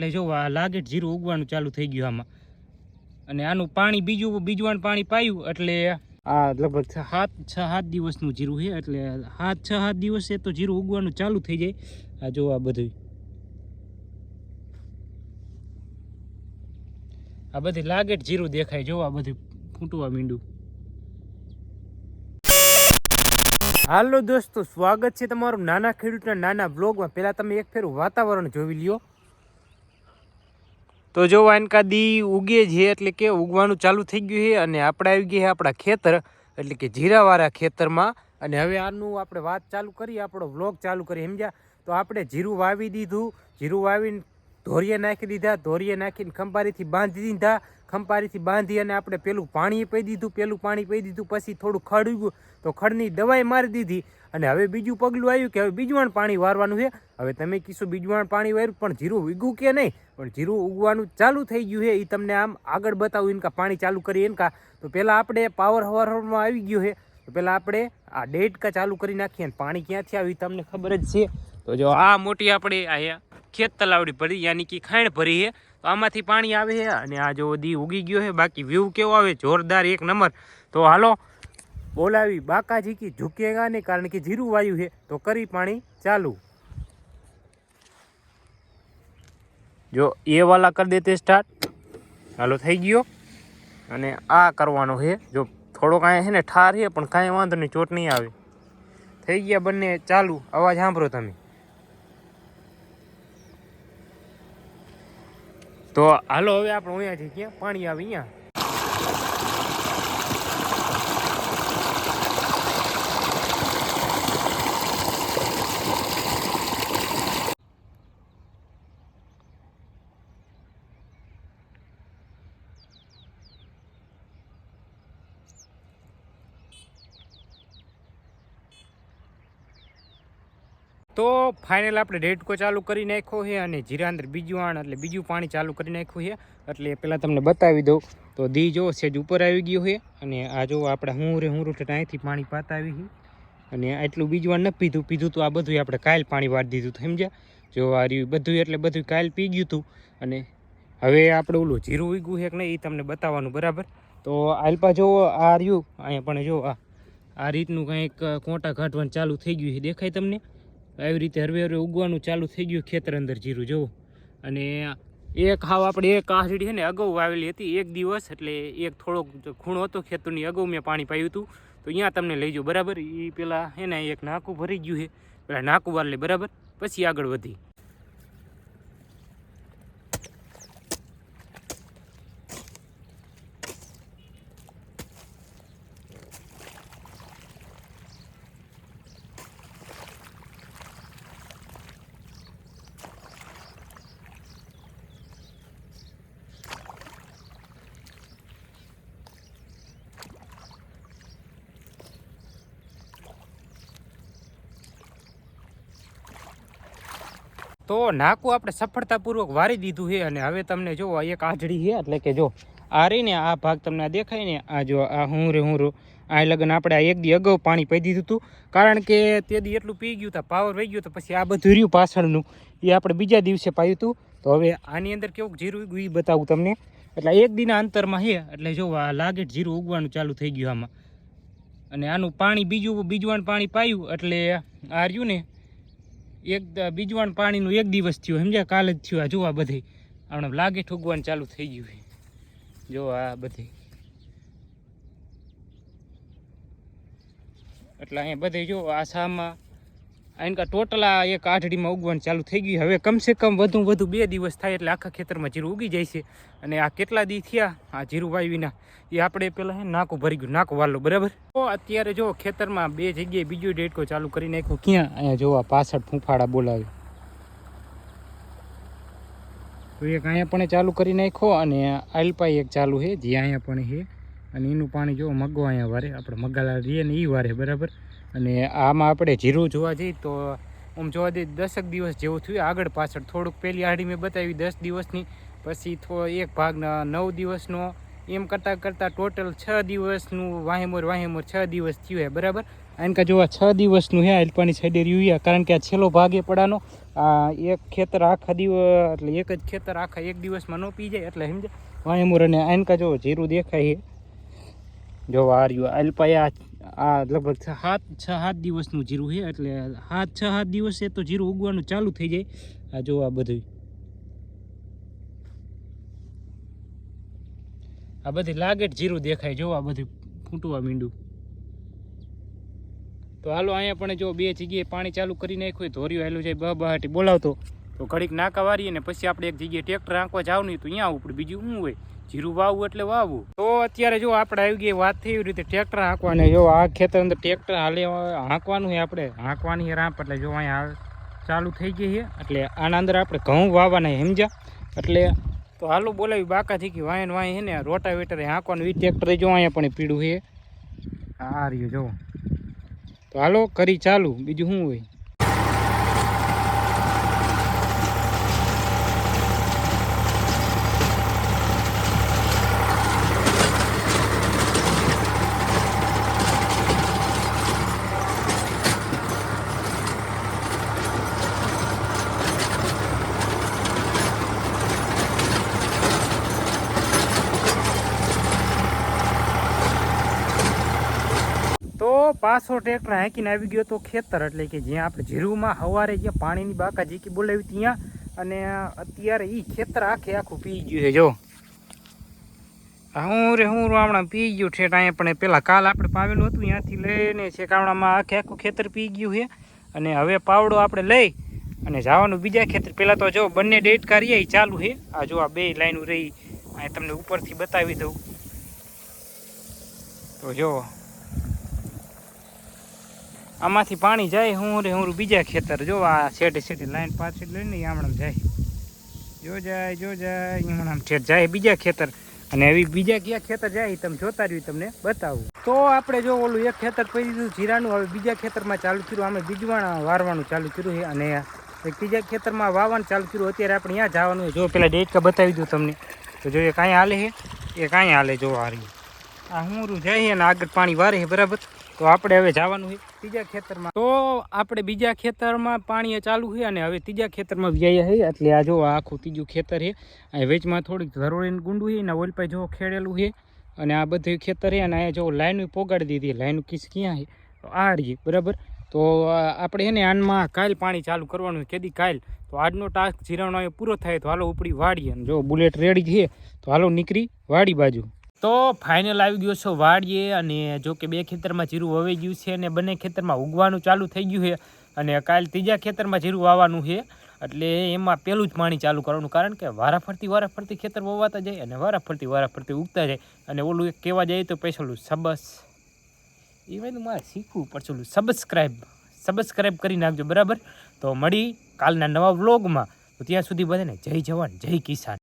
એટલે જો લાગેટ જીરું ઉગવાનું ચાલુ થઈ ગયું આમાં. અને આનું પાણી બીજું બીજું પાણી પાયું એટલે આ લગભગ સાત છ સાત દિવસનું જીરું છે એટલે સાત છ સાત દિવસે તો જીરું ઉગવાનું ચાલુ થઈ જાય. આ જો આ બધું. આ બધી લાગેટ જીરું દેખાય જો આ બધું ફૂટવા મીંડું હાલો દોસ્તો સ્વાગત છે તમારું નાના ખેડૂતના નાના બ્લોગમાં પહેલાં તમે એક ફેરું વાતાવરણ જોઈ લ્યો. તો જો વાનકા દી ઉગે છે, એટલે કે ઉગવાનું ચાલુ થઈ ગયું છે અને આપણે આવી ગયા આપણા ખેતર, એટલે કે જીરાવાળા ખેતરમાં. અને હવે આનું આપણે વાત ચાલુ કરી, આપણો વ્લોગ ચાલુ કરી, સમજ્યા? તો આપણે જીરું વાવી દીધું, જીરું વાવીને ધોરીએ નાખી દીધા, ધોરીએ નાખીને ખંભારીથી બાંધી દીધા ખંપારીથી બાંધી અને આપણે પેલું પાણી પી દીધું, પેલું પાણી પી દીધું, પછી થોડું ખડ ઉગ્યું, તો ખડની દવાઈ મારી દીધી. અને હવે બીજું પગલું આવ્યું કે હવે બીજવાણ પાણી વારવાનું છે. હવે તમે કીશું બીજવાણ પાણી વાર્યું, પણ જીરું ઉગ્યું કે નહીં? પણ જીરું ઉગવાનું ચાલુ થઈ ગયું છે. એ તમને આમ આગળ બતાવું, એનકા પાણી ચાલુ કરીએ એનકા. તો પહેલાં આપણે પાવર હવારમાં આવી ગયું છે. તો પહેલાં આપણે આ ડેટકા ચાલુ કરી નાખીએ અને પાણી ક્યાંથી આવ્યું તમને ખબર જ છે. તો જો આ મોટી આપણે અહીંયા ખેત તલાવડી ભરી, યાની કે ખાણ ભરી છે. તો આમાંથી પાણી આવે છે અને આ જો દી ઉગી ગયો છે, બાકી વ્યૂ કેવો આવે? જોરદાર એક નંબર. તો હાલો, બોલાવી બાકાજી કી ઝૂકેગા નહીં કારણ કે જીરું વાયુ છે, તો કરી પાણી ચાલુ. જો, એ વાલા કરી દેતે સ્ટાર્ટ હાલો, થઈ ગયો. અને આ કરવાનો છે. જો થોડો કાંઈ છે ને ઠાર છે, પણ કાંઈ વાંધો નહીં, ચોટ નહીં આવે. થઈ ગયા બંને ચાલુ. અવાજ સાંભળો તમે. તો હાલો હવે આપણે અહીંયાથી ક્યાં? પાણી આવે અહીંયા. તો ફાઇનલ આપણે રેડકો ચાલુ કરી નાખ્યો છે અને જીરા અંદર બીજું આણ એટલે બીજું પાણી ચાલુ કરી નાખ્યું છે. એટલે પહેલાં તમને બતાવી દઉં. તો દી જો સેજ ઉપર આવી ગયું છે અને આ જો આપણે હું રે હું રૂઠે અહીંથી પાણી પાતા આવી છે. અને આટલું બીજું આણ ન પીધું. પીધું તો આ બધું આપણે કાલ પાણી વાળી દીધું હતું, સમજ્યા? જો આ રહ્યું બધું એટલે બધું કાલ પી ગયું હતું. અને હવે આપણે ઓલું જીરું ઉગ્યું છે કે નહીં એ તમને બતાવવાનું, બરાબર? તો આલપા જો આ રહ્યું, અહીંયા પણ જો આ આ રીતનું કંઈક કોટા ઘાટવાનું ચાલુ થઈ ગયું છે. દેખાય તમને? આવી રીતે હરવે હરવે ઉગવાનું ચાલુ થઈ ગયું ખેતર અંદર જીરું જુઓ અને એક હાવ આપણે એક આહડી છે ને, અગાઉ વાવેલી હતી, એક દિવસ એટલે એક થોડોક ખૂણો હતો ખેતરની, અગાઉ મેં પાણી પાયું હતું. તો અહીંયા તમને લઈ જાઉં, બરાબર? એ પેલા એને એક નાકું ભરી ગયું છે. પેલા નાકું વાર બરાબર? પછી આગળ વધી. તો નાકું આપણે સફળતાપૂર્વક વારી દીધું છે અને હવે તમને જો એક આજડી છે, એટલે કે જો આ રહીને આ ભાગ તમને દેખાય ને, આ જો આ હું રે હું રો આ લગ્ન આપણે આ એક દી અગાઉ પાણી પી દીધું હતું. કારણ કે તે દી એટલું પી ગયું હતું પાવર વહી ગયું તો, પછી આ બધું રહ્યું પાછળનું. એ આપણે બીજા દિવસે પાયું હતું તો હવે આની અંદર કેવું જીરું ઉગ્યું એ બતાવું તમને. એટલે એક દિના અંતરમાં છે, એટલે જો આ લાગે જીરું ઉગવાનું ચાલુ થઈ ગયું આમાં. અને આનું પાણી બીજું બીજું પાણી પાયું, એટલે આ રહ્યું ને એક બીજવાનું પાણીનું એક દિવસ થયું. સમજ્યા? કાલે જ થયું. આ જો આ બધે. આપણે લાગે ઠુગવાનું ચાલુ થઈ ગયું છે. જો આ બધે. એટલે અહીંયા બધે જો આ સામાં આનકા ટોટલ એક આઠડીમાં ઉગવાનું ચાલુ થઈ ગયું. હવે કમસે કમ વધુ વધુ બે દિવસ થાય એટલે આખા ખેતરમાં જીરું ઉગી જાય છે. અને આ કેટલા દી થયા? આ જીરું વાવીના એ આપણે પેલા હે નાકું ભરી ગયું, નાકું વાલો બરાબર? તો અત્યારે જો ખેતરમાં બે જગ્યાએ બીજો ડેટકો ચાલુ કરી નાખ્યો. ક્યાં? અહીંયા જોવા પાછળ ફૂંફાડા બોલાવે તો એક અહીંયા પણ ચાલુ કરી નાખ્યો અને આલપાઈ એક ચાલુ છે, જે અહીંયા પણ છે. અને એનું પાણી જો મગો અહીંયા વારે, આપણે મગાલા રહીએ ને એ વારે, બરાબર? અને આમાં આપણે જીરું જોવા જઈએ તો આમ જોવા જઈએ દસક દિવસ જેવું થયું. આગળ પાછળ થોડુંક પહેલી આડી મેં બતાવી દસ દિવસની. પછી થો એક ભાગના નવ દિવસનો. એમ કરતાં કરતાં ટોટલ છ દિવસનું વાહેમોર વાહેમોર છ દિવસ થયું હે, બરાબર? આને કે જોવા છ દિવસનું હે અલ્પાની સાઈડે રહ્યું કારણ કે આ છેલ્લો ભાગ એ પડાનો. આ એક ખેતર આખા દિવસ એટલે એક જ ખેતર આખા એક દિવસમાં ન પી જાય, એટલે સમજે વાહેમોર અને આનકા જો જીરું દેખાય છે જો આ રહ્યું અલ્પાયા આ લગભગ સાત, છ, સાત દિવસનું જીરું છે, એટલે સાત, છ, સાત દિવસે તો જીરું ઉગવાનું ચાલુ થઈ જાય. આ જો આ બધું આ બધી લાગેટ જીરું દેખાય, જો આ બધું ફૂટવા મીંડું તો હાલો અહીંયા પણ જો બે જગ્યાએ પાણી ચાલુ કરી નાખ્યું ધોર્યું આવેલું બહ બહાટી બોલાવતો. તો ઘડીક નાકા વારીએ ને પછી આપણે એક જગ્યાએ ટ્રેક્ટર આંકવા જાવ નહીં તો અહીંયા પડે, બીજું શું હોય? જીરું વાવવું એટલે વાવવું તો અત્યારે જો આપણે આવી ગઈ વાત થઈ એવી રીતે ટ્રેક્ટર હાંકવાની. જો આ ખેતર અંદર ટ્રેક્ટર હાલે, હાંકવાનું છે આપણે. હાંકવાની રાંપ એટલે જો અહીંયા ચાલુ થઈ ગઈ છે. એટલે આના અંદર આપણે ઘઉં વાવવાના સમજ્યા? એટલે તો હાલો બોલાવી બાકા થઈ કે વાયન વાય છે ને, રોટાવેટર હાંકવાનું એ ટ્રેક્ટર જો અહીંયા પણ પીડું છે. આ રહ્યું, જો. તો હાલો, કરી ચાલુ. બીજું શું હોય તો પાછો ટ્રેક્ટર હાંકીને આવી ગયો તો ખેતર એટલે કે જ્યાં આપણે જીરુમાં સવારે જ્યાં પાણીની બાકા જીકી બોલાવી ત્યાં અને અત્યારે એ ખેતર આખે આખું પી ગયું છે, જો. હું રે, હું હમણાં પી ગયું છે અહીંયા, પણ પેલા કાલ આપણે પાવેલું હતું, ત્યાંથી લઈને છે આખે આખું ખેતર પી ગયું છે. અને હવે પાવડો આપણે લઈ અને જવાનું બીજા ખેતર. પહેલાં તો જો બંને ડેટ કરીએ એ ચાલુ છે. આ જો આ બે લાઈનું રહી અહીં તમને ઉપરથી બતાવી દઉં. તો જો આમાંથી પાણી જાય, હું રે, હું બીજા ખેતર. જો આ શેઠે શેઠે લાઈન પાછી લઈને આમણામ જાય. જો જાય જો જાય હમણાં ઠેઠ જાય બીજા ખેતર. અને એવી બીજા કયા ખેતર જાય તમે જોતા રહ્યું, તમને બતાવું. તો આપણે જો ઓલું એક ખેતર પડી દીધું જીરાનું, હવે બીજા ખેતરમાં ચાલુ કર્યું. અમે બીજવાણ વારવાનું ચાલુ કર્યું છે અને એક ત્રીજા ખેતરમાં વાવવાનું ચાલુ કર્યું. અત્યારે આપણે ત્યાં જવાનું છે. જો પેલા ડેટકા બતાવી દઉં તમને. તો જો એ કાંઈ હાલે છે? એ કાંઈ હાલે જો આ રહ્યું. આ હું જાય અને આગળ પાણી વારે છે, બરાબર? તો આપણે હવે જવાનું છે ત્રીજા ખેતરમાં. તો આપણે બીજા ખેતરમાં પાણી ચાલુ છે અને હવે ત્રીજા ખેતરમાં વ્યાયા છે. એટલે આ જો આખું ત્રીજું ખેતર છે. અહીં વેચમાં થોડીક ધરોળીને ગુંડું છે ને ઓલપાઈ જો ખેડેલું છે. અને આ બધું ખેતર છે અને અહીંયા જો લાઈન પોગાડી દીધી. લાઈન કિસ ક્યાં છે? તો આ રહી બરાબર? તો આપણે છે ને આનમાં કાલ પાણી ચાલુ કરવાનું કેદી કાલ? તો આજનો ટાસ્ક જીરાણો પૂરો થાય તો હાલો ઉપડી વાડીએ. અને જો બુલેટ રેડી છે, તો હાલો નીકળી વાડી બાજુ. તો ફાઇનલ આવી ગયો છો વાડીએ અને જો કે બે ખેતરમાં જીરું વવાઈ ગયું છે અને બંને ખેતરમાં ઉગવાનું ચાલુ થઈ ગયું છે અને કાલ ત્રીજા ખેતરમાં જીરું વાવવાનું છે. એટલે એમાં પહેલું જ પાણી ચાલુ કરવાનું કારણ કે વારાફરતી વારાફરતી ખેતર વવાતા જાય અને વારાફરતી વારાફરતી ઉગતા જાય. અને ઓલું એક કહેવા જાય તો પૈસાલું સબસ એ મારે શીખવું પડશે સબસ્ક્રાઈબ સબસ્ક્રાઈબ કરી નાખજો, બરાબર? તો મળી કાલના નવા વ્લોગમાં તો ત્યાં સુધી બધાને જય જવાન, જય કિસાન.